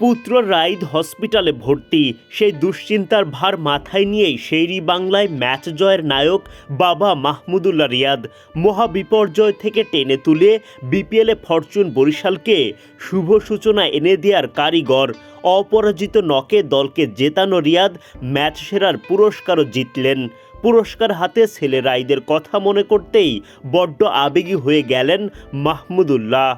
পুত্র রাইদ হসপিটালে ভর্তি। সেই দুশ্চিন্তার ভার মাথায় নিয়েই শেরি বাংলায় ম্যাচ জয়ের নায়ক বাবা মাহমুদুল্লাহ রিয়াদ মহাবিপর্যয় থেকে টেনে তুলে বিপিএলে ফরচুন বরিশালকে শুভ সূচনা এনে দেওয়ার কারিগর। অপরাজিত নকে দলকে জেতানো রিয়াদ ম্যাচ সেরার পুরস্কারও জিতলেন। পুরস্কার হাতে ছেলে রাইদের কথা মনে করতেই বড্ড আবেগী হয়ে গেলেন মাহমুদুল্লাহ।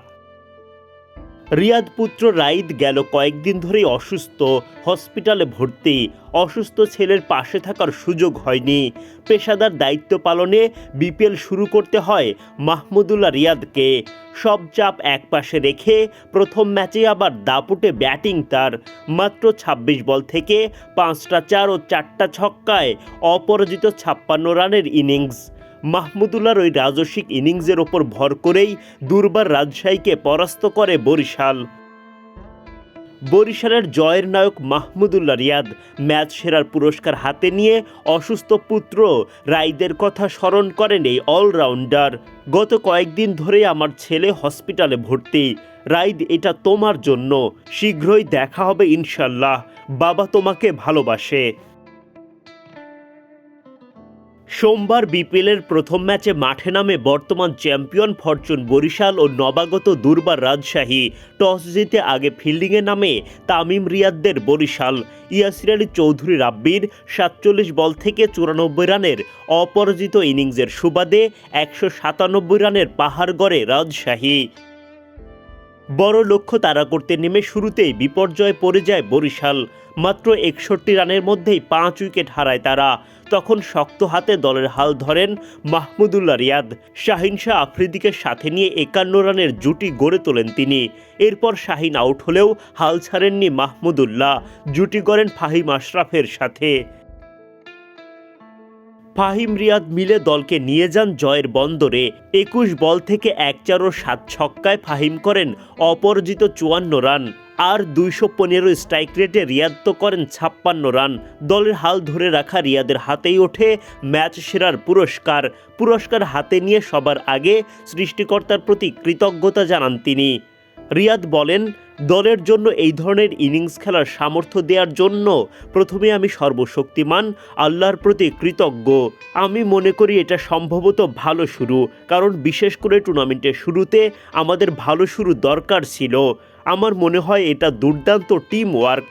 রিয়াদ পুত্র রাইদ গেল কয়েকদিন ধরেই অসুস্থ। হসপিটালে ভর্তি। অসুস্থ ছেলের পাশে থাকার সুযোগ হয়নি। পেশাদার দায়িত্ব পালনে বিপিএল শুরু করতে হয় মাহমুদুল্লাহ রিয়াদকে। সব চাপ একপাশে রেখে প্রথম ম্যাচে আবার দাপুটে ব্যাটিং তার। মাত্র ২৬ বল থেকে পাঁচটা চার ও চারটা ছক্কায় অপরাজিত ছাপ্পান্ন রানের ইনিংস। মাহমুদুল্লাহর ওই রাজস্বিক ইনিংসের ওপর ভর করেই দুর্বার রাজশাহীকে পরাস্ত করে বরিশাল। বরিশালের জয়ের নায়ক মাহমুদুল্লাহ রিয়াদ ম্যাচ সেরার পুরস্কার হাতে নিয়ে অসুস্থ পুত্র রাইদের কথা স্মরণ করেন এই অলরাউন্ডার। গত কয়েকদিন ধরে আমার ছেলে হসপিটালে ভর্তি। রাইদ, এটা তোমার জন্য। শীঘ্রই দেখা হবে ইনশাল্লাহ। বাবা তোমাকে ভালোবাসে। সোমবার বিপিএলের প্রথম ম্যাচে মাঠে নামে বর্তমান চ্যাম্পিয়ন ফরচুন বরিশাল ও নবাগত দুর্বার রাজশাহী। টস জিতে আগে ফিল্ডিংয়ে নামে তামিম রিয়াদদের বরিশাল। ইয়াসির আলী চৌধুরী রাব্বির সাতচল্লিশ বল থেকে চুরানব্বই রানের অপরাজিত ইনিংসের সুবাদে একশো সাতানব্বই রানের পাহাড় গড়ে রাজশাহী। বড় লক্ষ্য তাড়া করতে নেমে শুরুতেই বিপর্যয়ে পড়ে যায় বরিশাল। মাত্র একষট্টি রানের মধ্যেই পাঁচ উইকেট হারায় তারা। তখন শক্ত হাতে দলের হাল ধরেন মাহমুদুল্লাহ রিয়াদ। শাহিন শাহ আফ্রিদিকে সাথে নিয়ে একান্ন রানের জুটি গড়ে তোলেন তিনি। এরপর শাহিন আউট হলেও হাল ছাড়েননি মাহমুদুল্লাহ। জুটি গড়েন ফাহিম আশরাফের সাথে। ফাহিম রিয়াদ মিলে দলকে নিয়ে যান জয়ের বন্দরে। একুশ বল থেকে এক চার ও সাত ছক্কায় ফাহিম করেন অপরাজিত চুয়ান্ন রান। আর দুইশো পনেরো স্ট্রাইক রেটে রিয়াদ তো করেন ছাপ্পান্ন রান। দলের হাল ধরে রাখা রিয়াদের হাতেই ওঠে ম্যাচ সেরার পুরস্কার। পুরস্কার হাতে নিয়ে সবার আগে সৃষ্টিকর্তার প্রতি কৃতজ্ঞতা জানান তিনি। রিয়াদ বলেন দলের জন্য এই ধরনের ইনিংস খেলার সামর্থ্য দেওয়ার জন্য প্রথমে আমি সর্বশক্তিমান, আল্লাহর প্রতি কৃতজ্ঞ। আমি মনে করি এটা সম্ভবত ভালো শুরু, কারণ বিশেষ করে টুর্নামেন্টের শুরুতে আমাদের ভালো শুরু দরকার ছিল। আমার মনে হয় এটা দুর্দান্ত টিম ওয়ার্ক